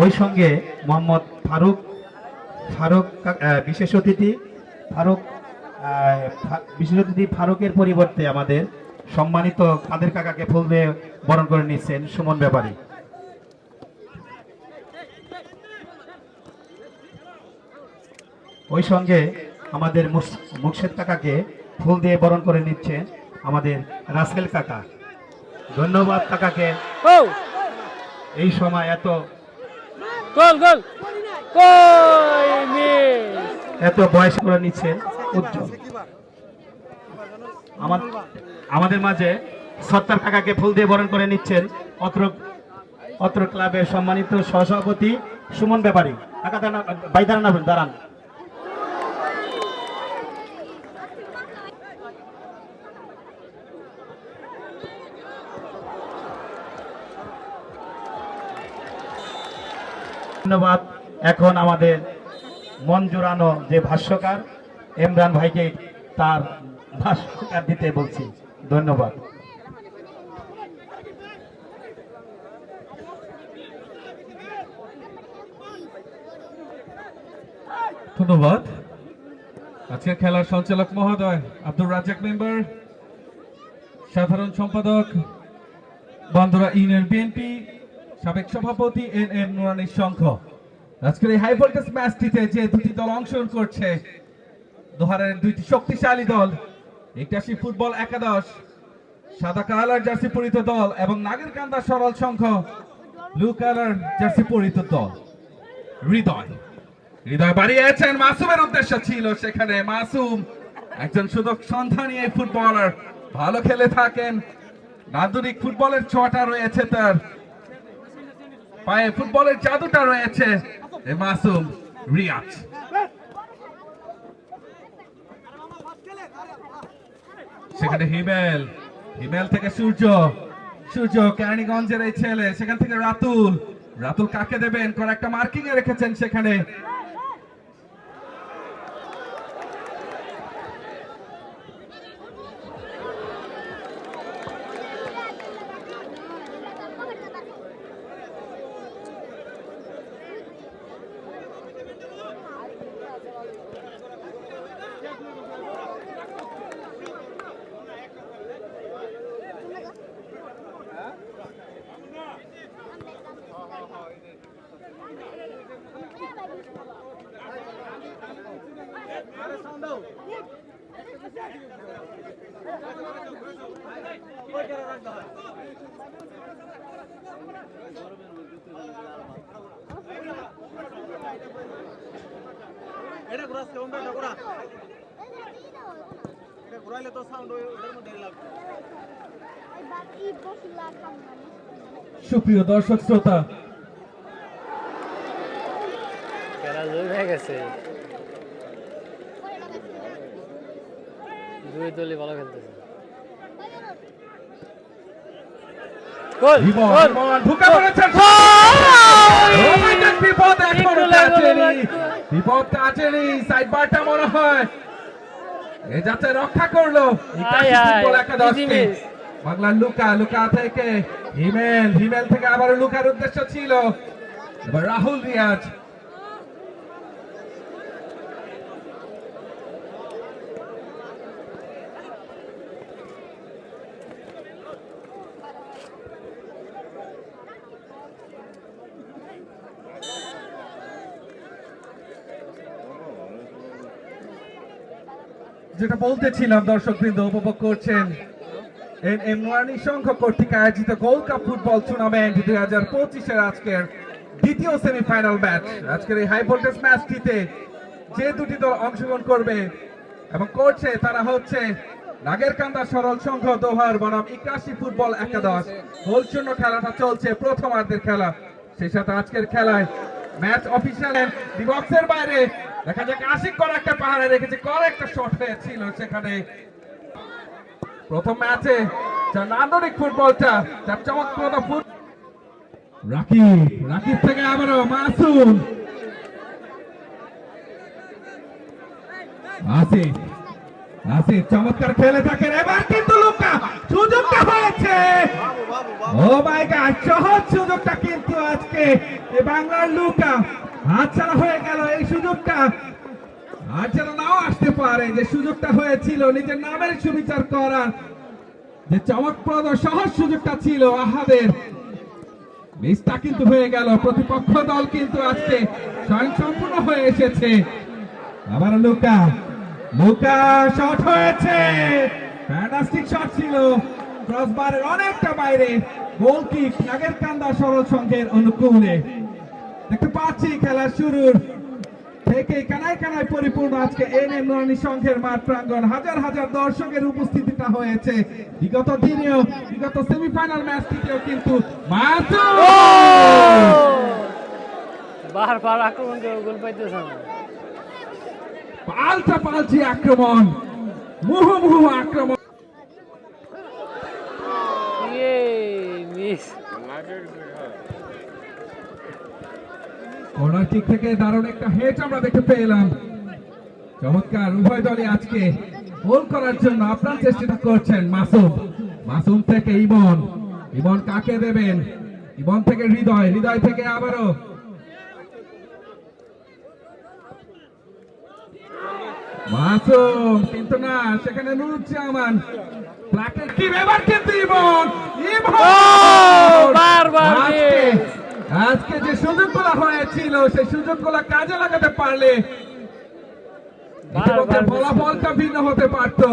ওই সঙ্গে মোহাম্মদ ফারুক ফারুক বিশেষ অতিথি ফারুক বিশেষ অতিথি ফারুকের পরিবর্তে আমাদের সম্মানিত কাদের কাকাকে ফুল দিয়ে বরণ করে নিচ্ছেন সুমন ব্যাপারী। ওই সঙ্গে আমাদের মুর্শেদ কাকাকে ফুল দিয়ে বরণ করে নিচ্ছেন আমাদের রাসেল কাকা। ধন্যবাদ কাকাকে। এই সময় এত গোল গোল। কই মিস? এত বয়স করে নিচ্ছেন উজ্জ্বল। আমাদের মাঝে সত্তর কাকাকে ফুল দিয়ে বরণ করে নিচ্ছেন অত্র অত্র ক্লাবের সম্মানিত সহসভাপতি সুমন ব্যাপারী। কাকা দাঁড়ান ভাই দাঁড়ান দাঁড়ান। ধন্যবাদ। এখন আমাদের মন জোড়ানো যে ভাষ্যকার, ইমরান ভাইকে তার ভাষ্যকার দিতে বলছি। ধন্যবাদ। ধন্যবাদ। আজকের খেলার সঞ্চালক মহোদয়, আব্দুর রাজ্জাক মেম্বার, সাধারণ সম্পাদক বন্ধুরা ইউনিয়ন বিএনপি সাবেক সভাপতি এন এম নুরানির সংঘ আজকের এই হাই ভোল্টেজ ম্যাচটিতে যে দুটি দল অংশগ্রহণ করছে, দোহারের দুইটি শক্তিশালী দল একটি ফুটবল একাদশ, সাদা কালার জার্সি পরিহিত দল এবং Nagerkanda Saral Sangha blue colour jersey পরিহিত দল। হৃদয়। হৃদয় বাড়িয়েছেন মাসুমের উদ্দেশ্য ছিল সেখানে মাসুম একজন সুযোগ সন্ধানী এই ফুটবলার, ভালো খেলে থাকেন, নান্দনিক ফুটবলের ছটা রয়েছে তার। পায়ে ফুটবলের জাদুটা রয়েছে মাসুম রিয়াজ। সেখানে হিমেল হিমেল থেকে সূর্য সূর্য কেরানীগঞ্জের এই ছেলে। সেখান থেকে রাতুল রাতুল কাকে দেবেন? কোন একটা মার্কিং এ রেখেছেন সেখানে। এটা ঘোরা সাউন্ড এটা ঘোরা? এটা ঘোরাইলে তো সাউন্ড ওটার মধ্যে লাগবে। সুপ্রিয় দর্শক শ্রোতা। খেলা জয় হয়ে গেছে। দুই দলই ভালো খেলতেছে। গোল বিমল গোল। বিমল ঢুকে পড়েছেন বিপদ এখনও কাটেনি বিপদ কাটেনি সাইড বারটা মনে হয়। এ যাতে রক্ষা করল। বাংলার লুকা লুকা থেকে হিমেল। হিমেল থেকে আবার লুকার উদ্দেশ্য ছিল। এবার রাহুল রিয়াজ। যেটা বলতেছিলাম, দর্শকবৃন্দ উপভোগ করছেন। এম নোয়ানি সংঘ কর্তৃক আয়োজিত গোল্ড কাপ ফুটবল টুর্নামেন্ট দুই হাজার পঁচিশের আজকের দ্বিতীয় সেমিফাইনাল ম্যাচ আজকের এই হাই ভোল্টেজ ম্যাচটিতে যে দুটি দল অংশগ্রহণ করবে এবং করছে তারা হচ্ছে নাগেরকান্দা সরল সংঘ, দোহার বনাম ইকাশি ফুটবল একাদশ। গোলশূন্য খেলাটা চলছে, প্রথমার্ধের খেলা। সেই সাথে আজকের খেলায় ম্যাচ অফিসিয়াল ডিবক্সের বাইরে দেখা যাক আশিক কর একটা পাহাড়ে রেখেছে কর একটা শট হয়েছিল সেখানে। প্রথম ম্যাচে যা নান্দনিক ফুটবলটা যার চমৎকার ফুট রাকিব রাকিব থেকে আবারও মাসুম আসিফ আসিফ চমৎকার খেলে থাকেন এবার কিন্তু লুকা সুযোগটা হয়েছে। ও মাই গড সহজ সুযোগটা কিন্তু আজকে বাংলার লুকা। হাতছাড়া হয়ে গেল এই সুযোগটা। আর যেন নাও আসতে পারে। যে সুযোগটা হয়েছিল, নিজের নামের সুবিচার করার যে চমকপ্রদ, সহজ সুযোগটা ছিল আহাদের। মিসটা কিন্তু হয়ে গেল। প্রতিপক্ষ দল কিন্তু আজকে স্বয়ং সম্পূর্ণ হয়ে এসেছে। আবার লুকা। লুকা শট হয়েছে। ফ্যান্টাস্টিক শট ছিল। ক্রসবারের অনেকটা বাইরে। গোল নাগের কান্দা সরল সংঘের অনুকূলে। দেখতে পাচ্ছি খেলার শুরুর থেকে কানায় কানায় পরিপূর্ণ আজকে এন এম রানী সংঘের মাঠ প্রাঙ্গণ। হাজার হাজার দর্শকের উপস্থিতিটা হয়েছে। বিগত দিনেও বিগত সেমিফাইনাল ম্যাচটিতেও কিন্তু বারবার আক্রমণ করে গোল পাইতেছে পাল্টা পাল্টি আক্রমণ মুহুমুহু আক্রমণ ইয়ে মিস কিক থেকে দারুণ একটা হেড আমরা দেখতে পেলাম। চমৎকার, উভয় দলই আজকে গোল করার জন্য আপনার চেষ্টা করছেন মাসুম। মাসুম থেকে ইমন। ইমন কাকে দেবেন? ইমন থেকে হৃদয় হৃদয় থেকে আবারও। মাসুম, কিন্তু না, সেখানে নুরুজ্জামান। কি এবার কিন্তু ইমন। ইমন বারবার আজকে miss। আজকে যে সুযোগগুলো হয়েছিল সেই সুযোগগুলা কাজে লাগাতে পারলে। ফলাফলটা ভিন্ন হতে পারতো